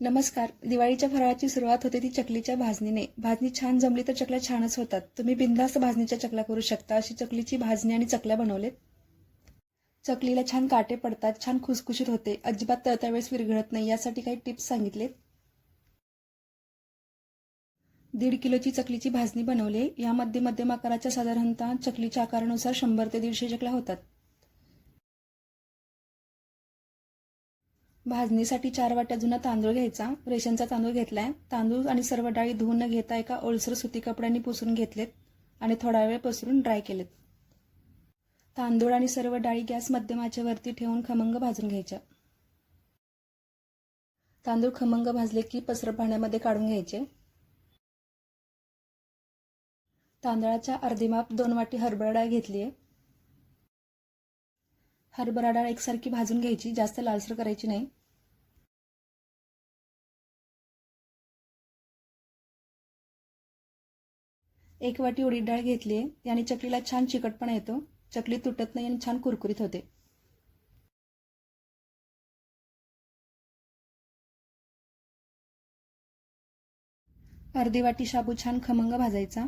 नमस्कार. दिवाळीच्या फराळाची सुरुवात होते ती चकलीच्या भाजणीने. भाजणी छान जमली तर चकल्या छानच होतात. तुम्ही बिंदास्त भाजणीच्या चकल्या करू शकता. अशी चकलीची भाजणी आणि चकल्या बनवलेत. चकलीला छान काटे पडतात छान खुसखुशीत होते. अजिबात तळत्या वेळेस विरघळत नाही यासाठी काही टिप्स सांगितलेत. दीड किलोची चकलीची भाजणी बनवली यामध्ये मध्यम आकाराच्या साधारणतः चकलीच्या आकारानुसार शंभर ते दीडशे चकल्या होतात. भाजणीसाठी चार वाट्या जुना तांदूळ घ्यायचा. रेशनचा तांदूळ घेतलाय. तांदूळ आणि सर्व डाळी धुवून न घेता एका ओलसर सुती कपड्यांनी पुसून घेतलेत आणि थोडा वेळ पसरून ड्राय केलेत. तांदूळ आणि सर्व डाळी गॅस मध्यमाच्या वरती ठेवून खमंग भाजून घ्यायच्या. तांदूळ खमंग भाजले की पसर पाण्यामध्ये काढून घ्यायचे. तांदळाच्या अर्धी माप दोन वाटी हरभरा डाळ घेतली आहे हरभरा डाळ एकसारखी भाजून घ्यायची जास्त लालसर करायची नाही. एक वाटी उडीद डाळ घेतली आहे. याने चकलीला छान चिकटपणा येतो. चकली तुटत नाही आणि छान कुरकुरीत होते. अर्धी वाटी शाबू छान खमंग भाजायचा.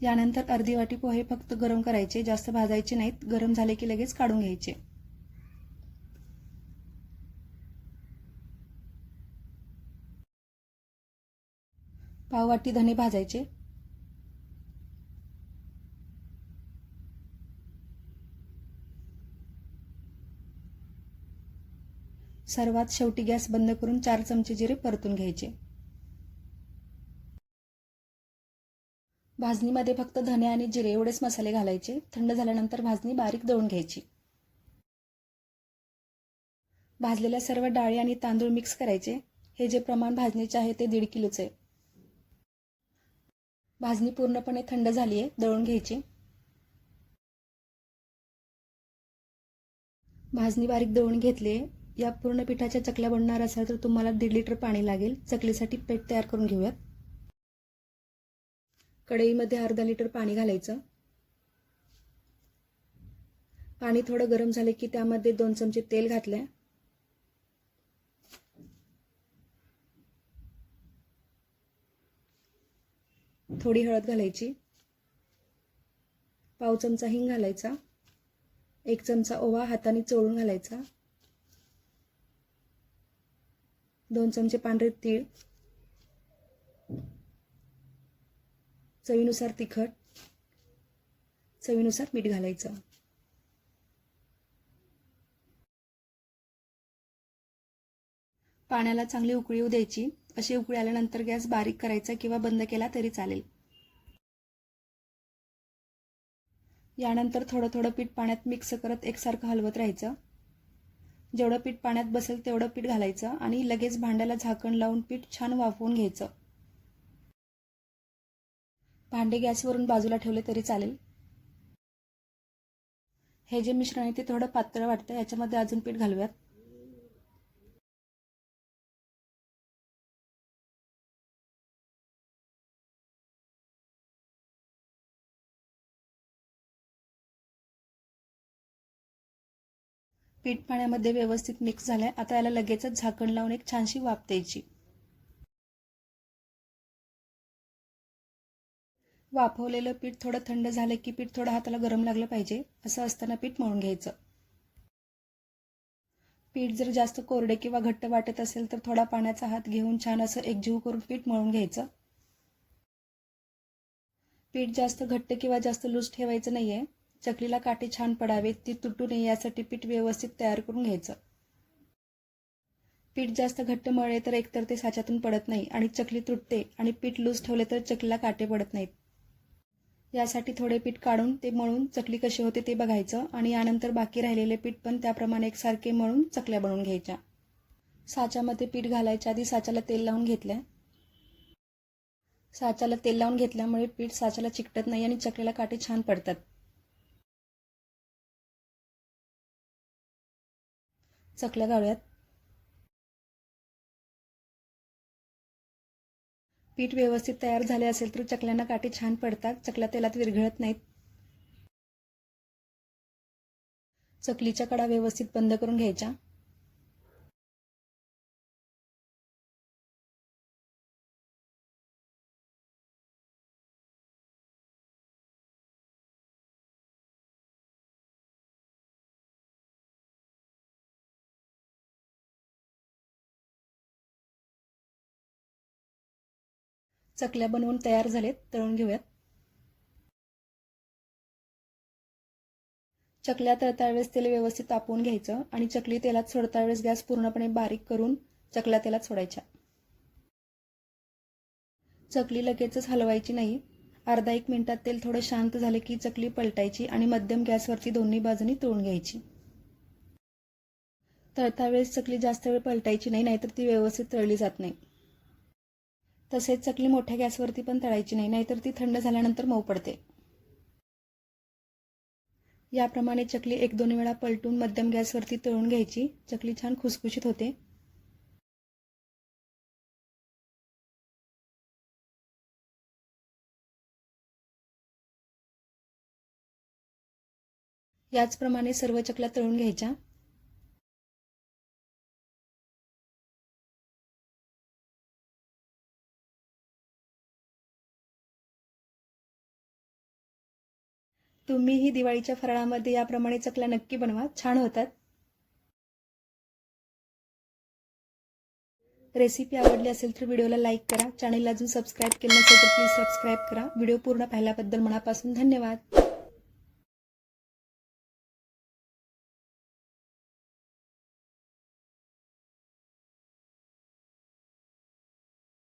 यानंतर अर्धी वाटी पोहे फक्त गरम करायचे जास्त भाजायचे नाहीत गरम झाले की लगेच काढून घ्यायचे. पाववाटी धने भाजायचे. सर्वात शेवटी गॅस बंद करून चार चमचे जिरे परतून घ्यायचे. भाजणीमध्ये फक्त धने आणि जिरे एवढेच मसाले घालायचे. थंड झाल्यानंतर भाजणी बारीक दळून घ्यायची. भाजलेल्या सर्व डाळी आणि तांदूळ मिक्स करायचे. हे जे प्रमाण भाजणीचे आहे ते दीड किलोचे. आहे भाजणी पूर्णपणे थंड झाली आहे दळून घ्यायची. भाजणी बारीक दळून घेतली या पूर्ण पिठाच्या चकल्या बनणार असाल तर तुम्हाला दीड लिटर पाणी लागेल. चकलीसाठी पेट तयार करून घेऊयात. कढईमध्ये अर्धा लिटर पाणी घालायचं. पाणी थोडं गरम झाले की त्यामध्ये दोन चमचे तेल घातले थोडी हळद घालायची. पाव चमचा हिंग घालायचा. एक चमचा ओवा हाताने चोळून घालायचा. दोन चमचे पांढरे तीळ. चवीनुसार तिखट चवीनुसार मीठ घालायचं. पाण्याला चांगली उकळी येऊ द्यायची. अशी उकळी आल्यानंतर गॅस बारीक करायचा किंवा बंद केला तरी चालेल. यानंतर थोडं थोडं पीठ पाण्यात मिक्स करत एकसारखं हलवत राहायचं. जेवढं पीठ पाण्यात बसेल तेवढं पीठ घालायचं आणि लगेच भांड्याला झाकण लावून पीठ छान वाफवून घ्यायचं. भांडे गॅसवरून बाजूला ठेवले तरी चालेल. हे जे मिश्रण आहे ते थोडं पातळ वाटतं याच्यामध्ये अजून पीठ घालूयात. पीठ पाण्यामध्ये व्यवस्थित मिक्स झालंय. आता याला लगेचच झाकण लावून एक छानशी वाफ द्यायची. वाफवलेलं पीठ थोडं थंड झालं की पीठ थोडं हाताला गरम लागलं पाहिजे असं असताना पीठ मळून घ्यायचं. पीठ जर जास्त कोरडे किंवा घट्ट वाटत असेल तर थोडा पाण्याचा हात घेऊन छान असं एकजीव करून पीठ मळून घ्यायचं. पीठ जास्त घट्ट किंवा जास्त लूज ठेवायचं नाहीये. चकलीला काटे छान पडावेत ती तुटू नये यासाठी पीठ व्यवस्थित तयार करून घ्यायचं. पीठ जास्त घट्ट मळले तर एकतर ते साच्यातून पडत नाही आणि चकली तुटते आणि पीठ लूज ठेवले तर चकलीला काटे पडत नाहीत. यासाठी थोडे पीठ काढून ते मळून चकली कशी होते ते बघायचं आणि यानंतर बाकी राहिलेले पीठ पण त्याप्रमाणे एकसारखे मळून चकल्या बनवून घ्यायच्या. साच्यामध्ये पीठ घालायच्या आधी साच्याला तेल लावून घेतलं साच्याला तेल लावून घेतल्यामुळे पीठ साच्याला चिकटत नाही आणि चकलीला काटे छान पडतात. चकल्या गाळूयात. पीठ व्यवस्थित तयार झाले असेल तर चकल्यांना काठी छान पडतात. चकल्या तेलात विरघळत नाहीत. चकलीच्या कडा व्यवस्थित बंद करून घ्यायच्या. चकल्या बनवून तयार झालेत तळून घेऊयात. चकल्या तळता वेळेस तेल व्यवस्थित तापवून घ्यायचं आणि चकली तेलात सोडता वेळेस गॅस पूर्णपणे बारीक करून चकल्या तेलात सोडायच्या. चकली लगेचच हलवायची नाही. अर्धा एक मिनिटात तेल थोडं शांत झाले की चकली पलटायची आणि मध्यम गॅसवरती दोन्ही बाजूनी तळून घ्यायची. तळता वेळेस चकली जास्त वेळ पलटायची नाही नाहीतर ती व्यवस्थित तळली जात नाही. तसेच चकली मोठ्या गॅसवरती पण तळायची नाही नाहीतर ती थंड झाल्यानंतर मऊ पडते. याप्रमाणे चकली एक दोन वेळा पलटून मध्यम गॅसवरती तळून घ्यायची. चकली छान खुसखुशीत होते. याचप्रमाणे सर्व चकल्या तळून घ्यायच्या. तुम्हीही दिवाळीच्या फराळामध्ये याप्रमाणे चकल्या नक्की बनवा. छान होतात. रेसिपी आवडली असेल तर व्हिडिओला लाईक करा. चॅनलला अजून सबस्क्राईब केलं नसेल तर प्लीज सबस्क्राईब करा. व्हिडिओ पूर्ण पाहिल्याबद्दल मनापासून धन्यवाद.